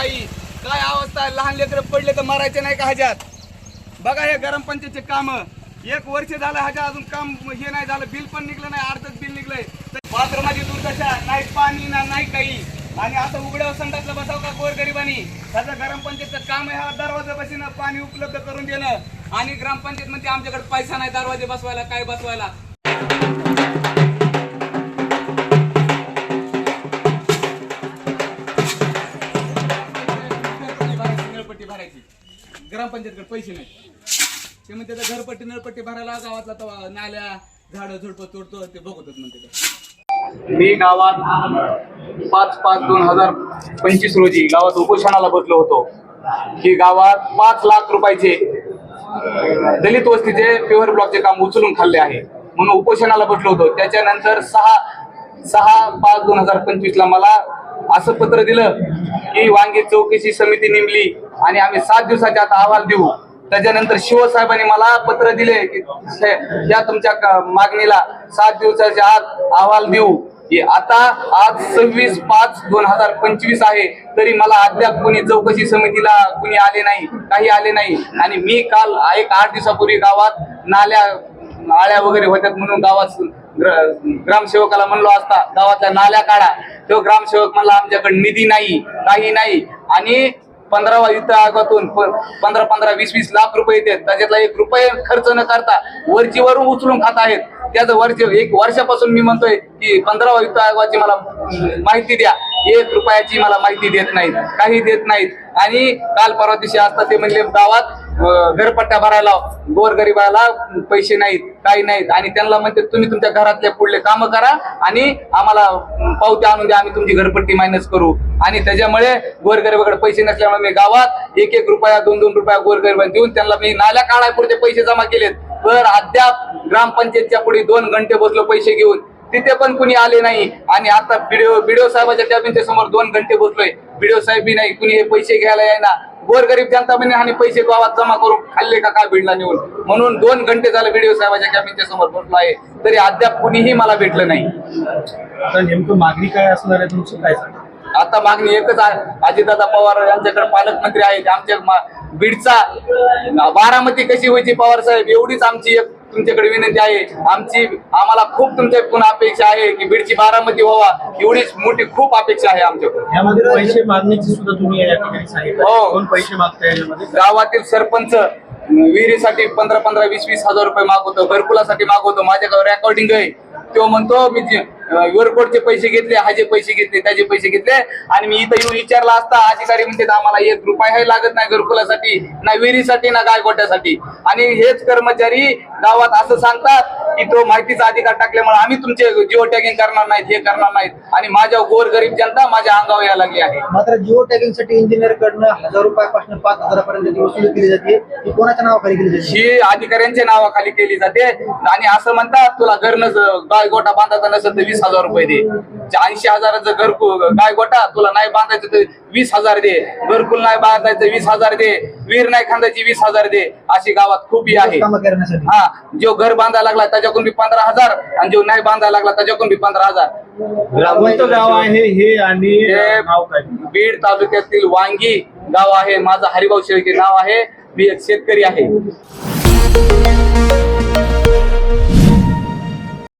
काही काय अवस्था? आहे लहान लेकरं पडले तर मरायचे नाही का ह्याच्यात बघा हे गरम पंचायतचे काम. एक वर्ष झालं ह्याच्या अजून काम हे नाही झालं बिल पण निघलं नाही अर्धच बिल निघलंय. बाथरूमाची दुर्दशा नाही पाणी ना नाही काही. आणि आता उघड्यावर संडासला बसाव का गोरगरिबांनी ह्याचं गरम पंचायतचं काम आहे हा दरवाजा बसीनं पाणी उपलब्ध करून देणं. आणि ग्रामपंचायत म्हणजे आमच्याकडे पैसा नाही दरवाजे बसवायला काय बसवायला? ग्रामपंचायतकडे पैसे नाही ते म्हणते आता घरपट्टी नळपट्टी भरायला गावातला तवा नाल्या झाडं झुडपं तोडतो ते बघतच म्हणते ते. मी गावात पाच पाच दोन हजार पंचवीस रोजी गावात उपोषणाला बसलो होतो. की गावात पाच लाख रुपयाचे दलित वस्तीचे प्युअर ब्लॉकचे काम उचलून खाल्ले आहे. म्हणून उपोषणाला बसलो होतो. त्याच्यानंतर सहा सहा पाच दोन हजार पंचवीस ला मला असं पत्र दिलं की वांगी चौकशी समिती नेमली. आणि आम्ही सात दिवसाच्या आता अहवाल देऊ. त्याच्यानंतर शिवसाहेबांनी मला पत्र दिले की या तुमच्या मागणीला सात दिवसाच्या आत अहवाल देऊ. आता आज सव्वीस पाच दोन हजार पंचवीस आहे तरी मला अद्याप कोणी चौकशी समितीला कुणी आले नाही काही आले नाही. आणि मी काल एक आठ दिवसापूर्वी गावात नाल्या आळ्या वगैरे होत्यात म्हणून गावात ग्र- ग्रामसेवकाला म्हणलो असता गावातल्या नाल्या काढा. तो ग्रामसेवक म्हणला आमच्याकडे निधी नाही काही नाही. आणि पंधरा वित्त आयोगातून प- पंधरा पंधरा वीस वीस लाख रुपये येतात त्याच्यातला एक रुपये खर्च न करता वरची वरून उचलून खात आहेत. त्याचं वर्ष एक वर्षापासून मी म्हणतोय की पंधरा वित्त आयोगाची मला माहिती द्या. एक रुपयाची मला माहिती देत नाहीत. काही देत नाहीत. आणि काल परवा दिवशी असता ते म्हणले गावात घरपट्ट्या भरायला गोरगरिबाला पैसे नाहीत काही नाहीत. आणि त्यांना म्हणते तुम्ही तुमच्या घरातले पुढले काम करा आणि आम्हाला पावती आणून द्या आम्ही तुमची घरपट्टी मायनस करू. आणि त्याच्यामुळे गोरगरिबाकडे पैसे नसल्यामुळे मी गावात एक एक रुपया दोन दोन रुपया गोरगरिबांना देऊन त्यांना मी नाल्या काढायपुरते पैसे जमा केलेत. तर अद्याप ग्रामपंचायतच्या पुढे दोन घंटे बसलो पैसे घेऊन. तिथे पण कुणी आले नाही. आणि आता बीडीओ बीडीओ साहेबाच्या कॅबिनच्या समोर दोन घंटे बसलोय. बीडीओ साहेब नाही कुणी हे पैसे घ्यायला येईना. गोरगरीब जनता म्हणे आणि पैसे गावात जमा करून खाल्ले का काय बीडला नेऊन? म्हणून दोन घंटे झाले बीडीओ साहेबाच्या कॅबिनच्या समोर बसलो आहे. तरी अद्याप कुणीही मला भेटलं नाही. आता नेमकं मागणी काय असणार आहे तुमचं? काय आता मागणी एकच आहे. अजितदादा पवार यांच्याकडे पालकमंत्री आहेत. आमच्या बीडचा बारामती कशी व्हायची पवार साहेब? एवढीच आमची एक तुमच्याकडे विनंती आहे आमची आम्हाला खूप तुमच्याकडून अपेक्षा आहे की बीडची बारामती व्हावा एवढीच मोठी खूप अपेक्षा आहे आमच्याकडून यामध्ये पैसे मागण्याची सुद्धा तुम्ही या ठिकाणी सांगितलं. हो. कोण पैसे मागताय गावातील सरपंच विहिरीसाठी पंधरा पंधरा वीस वीस हजार रुपये मागवतो घरकुलासाठी मागवतो माझ्याकडे रेकॉर्डिंग आहे. तो म्हणतो मी जे- एअरपोर्टचे पैसे घेतले हाजे पैसे घेतले त्याचे पैसे घेतले. आणि मी इथं येऊन विचारला असता अधिकारी म्हणते आम्हाला एक रुपयाही लागत नाही घरकुलासाठी ना विहिरीसाठी ना गायगोट्यासाठी. आणि हेच कर्मचारी गावात असं सांगतात की तो माहितीचा अधिकार टाकल्यामुळे आम्ही तुमचे जिओ टॅगिंग करणार नाहीत हे करणार नाहीत. आणि माझ्या गोर गरीब जनता माझ्या अंगावर यायला लागली आहे. मात्र जिओ टॅगिंगसाठी इंजिनियर कडनं हजार रुपयापासून पाच हजारापर्यंत वसुली केली जाते. ती कोणाच्या नावाखाली केली जाते? ही अधिकाऱ्यांच्या नावाखाली केली जाते. आणि असं म्हणतात तुला घर नस गाय गोटा बांधायचा नसेल तर वीस हजार रुपये दे. ऐंशी हजाराचं घर गाय गोटा? तुला नाही बांधायचं तर वीस हजार दे. घरकुल नाही बांधायचं वीस हजार दे. विहीर नाही खांदायची वीस हजार दे. अशी गावात खूप ही आहे. कामं करण्यासाठी. हा जो घर बांधायला लागला त्याच्याकडून बी पंधरा हजार. आणि जो नाही बांधायला लागला त्याच्याकडून बी पंधरा हजार. गाव आहे हे आणि हे नाव काय? बीड तालुक्यातील वांगी गाव आहे. माझं हरिभाऊ शेळके नाव आहे. मी एक शेतकरी आहे.